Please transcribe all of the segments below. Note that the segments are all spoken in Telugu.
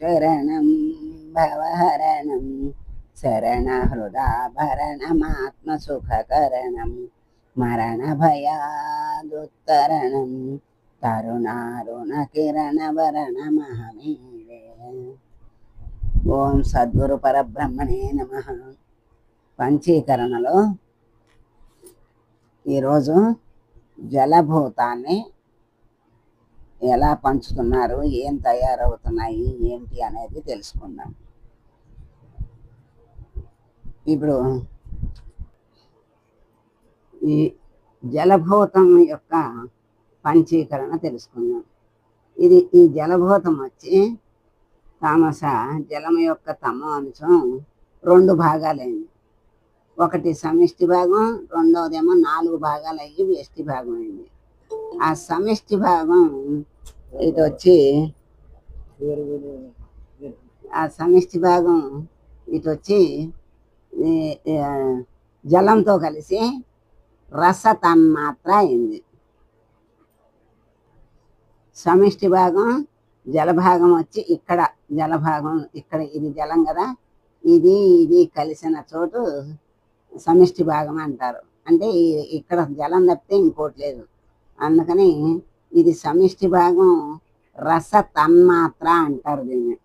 చరణం భవహరణం శరణహృదాభరణమాత్మసుఖకరణం మరణభయాదుత్తరణం తరుణారుణకిరణవరణమహమీడే ఓం సద్గురు పరబ్రహ్మణే నమ. పంచీకరణలో ఈరోజు జలభూతాన్ని ఎలా పంచుతున్నారు ఏం తయారవుతున్నాయి ఏంటి అనేది తెలుసుకుందాం. ఇప్పుడు ఈ జలభూతం యొక్క పంచీకరణ తెలుసుకుందాం. ఇది ఈ జలభూతం వచ్చి తామస జలం యొక్క తమ అంశం రెండు భాగాలైంది ఒకటి సమిష్టి భాగం రెండవదేమో నాలుగు భాగాలు అయ్యి వ్యష్టి భాగం అయింది ఆ సమిష్టి భాగం ఇది వచ్చి ఆ సమిష్టి భాగం ఇటు వచ్చి జలంతో కలిసి రస తన్మాత్ర అయింది. సమిష్టి భాగం జలభాగం వచ్చి ఇక్కడ జలభాగం ఇక్కడ ఇది జలం కదా ఇది ఇది కలిసిన చోటు సమిష్టి భాగం అంటారు. అంటే ఇక్కడ జలం తప్పితే ఇంకోటి లేదు. అందుకని ఇది సమిష్టి భాగం రస తన్మాత్ర అంటారు దీన్ని.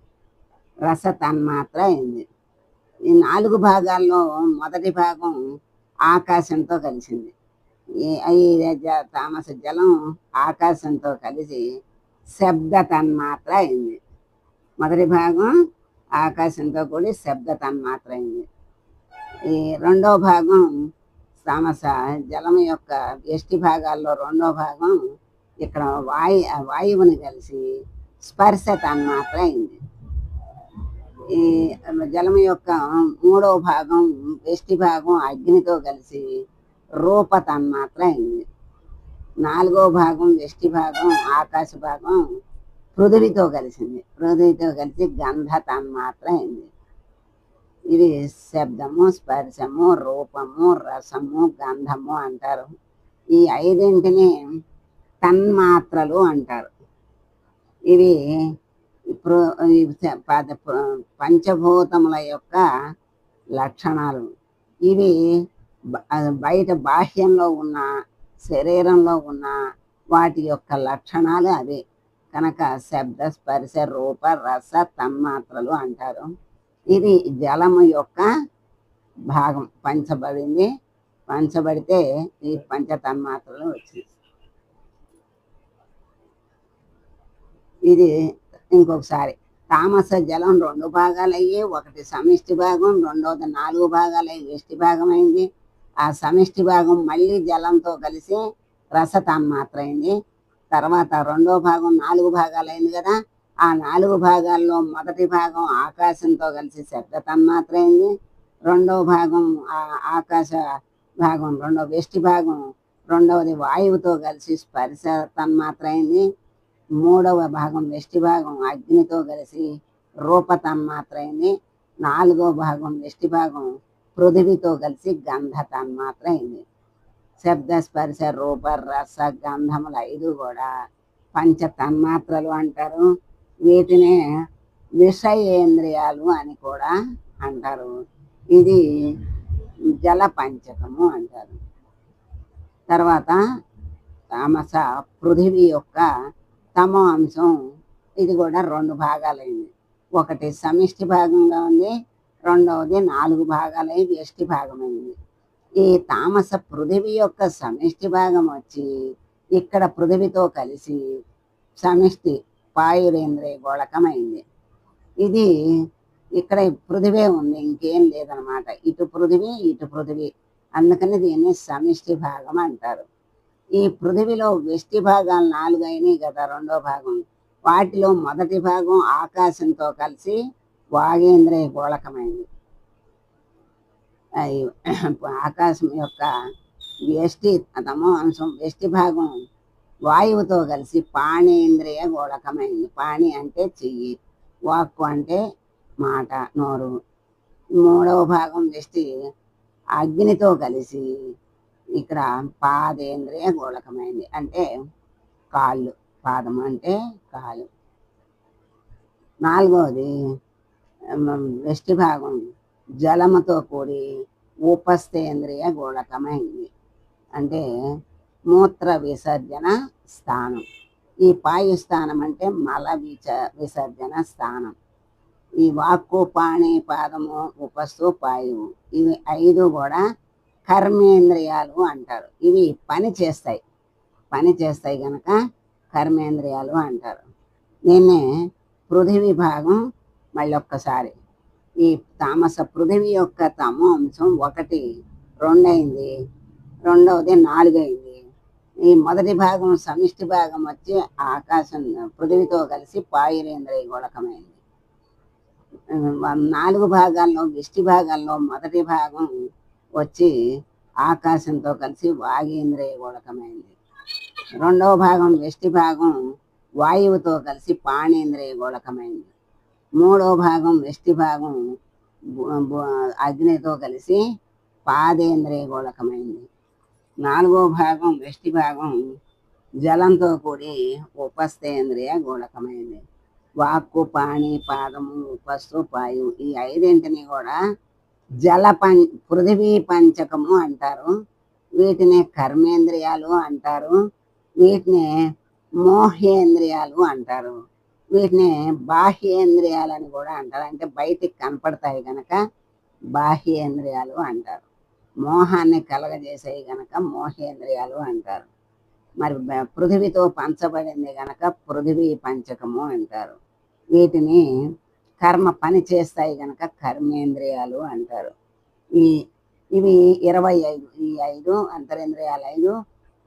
రస తన్మాత్ర అయింది. ఈ నాలుగు భాగాల్లో మొదటి భాగం ఆకాశంతో కలిసింది. ఈ జ- తామస జలం ఆకాశంతో కలిసి శబ్ద తన్మాత్ర అయింది. మొదటి భాగం ఆకాశంతో కూడి శబ్ద తన్మాత్ర అయింది. ఈ రెండో భాగం తామస జలం యొక్క ఎష్టి భాగాల్లో రెండో భాగం ఇక్కడ వాయు వాయువుని కలిసి స్పర్శ తన్మాత్ర అయింది ఈ జలం యొక్క మూడో భాగం వెష్టి భాగం అగ్నితో కలిసి రూప తన్మాత్ర అయింది నాలుగో భాగం వెష్టి భాగం ఆకాశ భాగం పృథివితో కలిసింది. పృథివితో కలిసి గంధ తన్మాత్ర అయింది ఇది శబ్దము స్పర్శము రూపము రసము గంధము అంటారు. ఈ ఐదింటిని తన్మాత్రలు అంటారు. ఇవి పద- ప- పంచభూతముల యొక్క లక్షణాలు. ఇవి బయట బాహ్యంలో ఉన్న శరీరంలో ఉన్న వాటి యొక్క లక్షణాలు అవే. కనుక శబ్ద స్పర్శ రూప రస తన్మాత్రలు అంటారు. ఇది జలము యొక్క భాగం. పంచబడింది. పంచబడితే ఈ పంచ తన్మాత్రలు వచ్చింది. ఇది ఇంకొకసారి. తామస జలం రెండు భాగాలు అయ్యి ఒకటి సమిష్టి భాగం రెండవది నాలుగు భాగాలు అయ్యి వెష్టి భాగం అయింది ఆ సమిష్టి భాగం మళ్ళీ జలంతో కలిసి రస తన్మాత్ర అయింది. తర్వాత రెండో భాగం నాలుగు భాగాలు అయింది కదా. ఆ నాలుగు భాగాల్లో మొదటి భాగం ఆకాశంతో కలిసి శబ్ద తన్మాత్రైంది రెండవ భాగం ఆ ఆకాశ భాగం రెండవ వెష్టి భాగం రెండవది వాయువుతో కలిసి స్పర్శ తన్మాత్ర మూడవ భాగం వెష్టి భాగం అగ్నితో కలిసి రూప తన్మాత్ర అయింది నాలుగో భాగం వెష్టి భాగం పృథివీతో కలిసి గంధ తన్మాత్ర అయింది శబ్ద స్పర్శ రూప రస గంధములు ఐదు కూడా పంచ తన్మాత్రలు అంటారు. వీటినే విషయేంద్రియాలు అని కూడా అంటారు. ఇది జల పంచకము అంటారు. తర్వాత తామస పృథివీ యొక్క తమ అంశం. ఇది కూడా రెండు భాగాలైంది. ఒకటి సమిష్టి భాగంగా ఉంది రెండవది నాలుగు భాగాలై వ్యష్టి భాగమైంది. ఈ తామస పృథివీ యొక్క సమిష్టి భాగం వచ్చి ఇక్కడ పృథివీతో కలిసి సమిష్టి పాయురేంద్రియ గోళకమైంది ఇది ఇక్కడ పృథివే ఉంది ఇంకేం లేదనమాట. ఇటు పృథివీ ఇటు పృథివీ అందుకని దీన్ని సమిష్టి భాగం అంటారు. ఈ పృథివిలో వెష్టి భాగాలు నాలుగు అయినాయి కదా రెండో భాగం. వాటిలో మొదటి భాగం ఆకాశంతో కలిసి వాగేంద్రియ గోళకమైంది ఆకాశం యొక్క వ్యష్టి తమో అంశం వ్యష్టి భాగం వాయువుతో కలిసి పాణేంద్రియ గోళకమైంది పాణి అంటే చెయ్యి వాక్కు అంటే మాట నోరు. మూడవ భాగం దృష్టి అగ్నితో కలిసి ఇక్కడ పాదేంద్రియ గోళకమైంది అంటే కాళ్ళు. పాదం అంటే కాలు నాలుగవది ఉమ్, వెష్టి భాగం జలముతో కూడి ఉపస్థేంద్రియ గోళకమైంది. అంటే మూత్ర విసర్జన స్థానం. ఈ పాయు స్థానం అంటే మల విచ విసర్జన స్థానం. ఈ వాక్కు పాణి పాదము ఉపస్సు పాయువు. ఇవి ఐదు కూడా కర్మేంద్రియాలు అంటారు. ఇవి పని చేస్తాయి. పని చేస్తాయి కనుక కర్మేంద్రియాలు అంటారు. దీన్నే పృథివీ భాగం మళ్ళీ ఒక్కసారి ఈ తామస పృథివీ యొక్క తమో అంశం ఒకటి రెండైంది రెండవది నాలుగైంది. ఈ మొదటి భాగం సమిష్టి భాగం వచ్చి ఆకాశం పృథివితో కలిసి పాయురేంద్రియ గోళకమైంది. నాలుగు భాగాల్లో విష్టి భాగాల్లో మొదటి భాగం వచ్చి ఆకాశంతో కలిసి వాగేంద్రియ గోళకమైంది. రెండవ భాగం వెష్టి భాగం వాయువుతో కలిసి పాణేంద్రియ గోళకమైంది. మూడవ భాగం వెష్టి భాగం అగ్నితో కలిసి పాదేంద్రియ గోళకమైంది. నాలుగో భాగం వెష్టి భాగం జలంతో కూడి ఉపస్థేంద్రియ గోళకమైంది. వాక్కు పాణి పాదము ఉపస్సు పాయు ఈ ఐదింటిని కూడా జల పం పృథివీ పంచకము అంటారు. వీటిని కర్మేంద్రియాలు అంటారు. వీటిని మోహేంద్రియాలు అంటారు. వీటిని బాహ్యేంద్రియాలు అని కూడా అంటారు. అంటే బయటికి కనపడతాయి కనుక బాహ్యేంద్రియాలు అంటారు. మోహాన్ని కలగజేసేవి గనక మోహేంద్రియాలు అంటారు. మరి పృథివీతో పృథివితో పంచబడింది గనక పృథివీ పంచకము అంటారు. వీటిని కర్మ పని చేస్తాయి గనక కర్మేంద్రియాలు అంటారు. ఈ ఇవి ఇరవై ఐదు ఈ ఐదు అంతరేంద్రియాలు ఐదు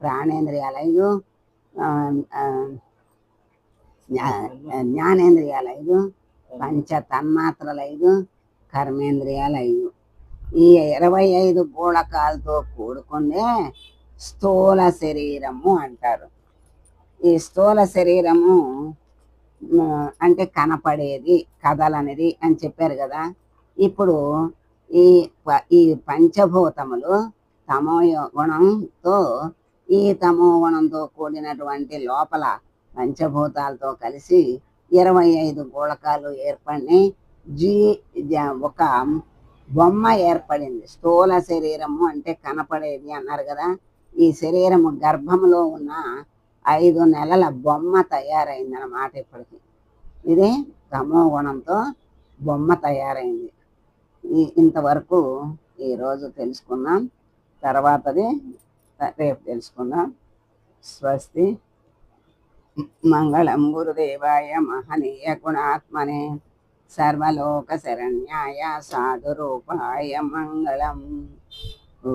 ప్రాణేంద్రియాలు ఐదు జ్ఞానేంద్రియాలు ఐదు పంచ తన్మాత్రలు ఐదు కర్మేంద్రియాలు ఐదు. ఈ ఇరవై ఐదు గోళకాలతో కూడుకునే స్థూల శరీరము అంటారు. ఈ స్థూల శరీరము అంటే కనపడేది కదలనిది అని చెప్పారు కదా. ఇప్పుడు ఈ ప- ఈ పంచభూతములు తమో గుణంతో ఈ తమో గుణంతో కూడినటువంటి లోపల పంచభూతాలతో కలిసి ఇరవై ఐదు గోళకాలు ఏర్పడి జీ జ- ఒక బొమ్మ ఏర్పడింది. స్థూల శరీరము అంటే కనపడేది అన్నారు కదా. ఈ శరీరము గర్భంలో ఉన్న ఐదు నెలల బొమ్మ తయారైంది అన్నమాట ఇప్పటికి. ఇది తమో గుణంతో బొమ్మ తయారైంది. ఈ ఇంతవరకు ఈరోజు తెలుసుకున్నాం తర్వాతది రేపు తెలుసుకుందాం. స్వస్తి మంగళం గురుదేవాయ మహనీయ గుణాత్మనే. సర్వలోక శరణ్యాయ సాధురూపాయ మంగళం. ఓ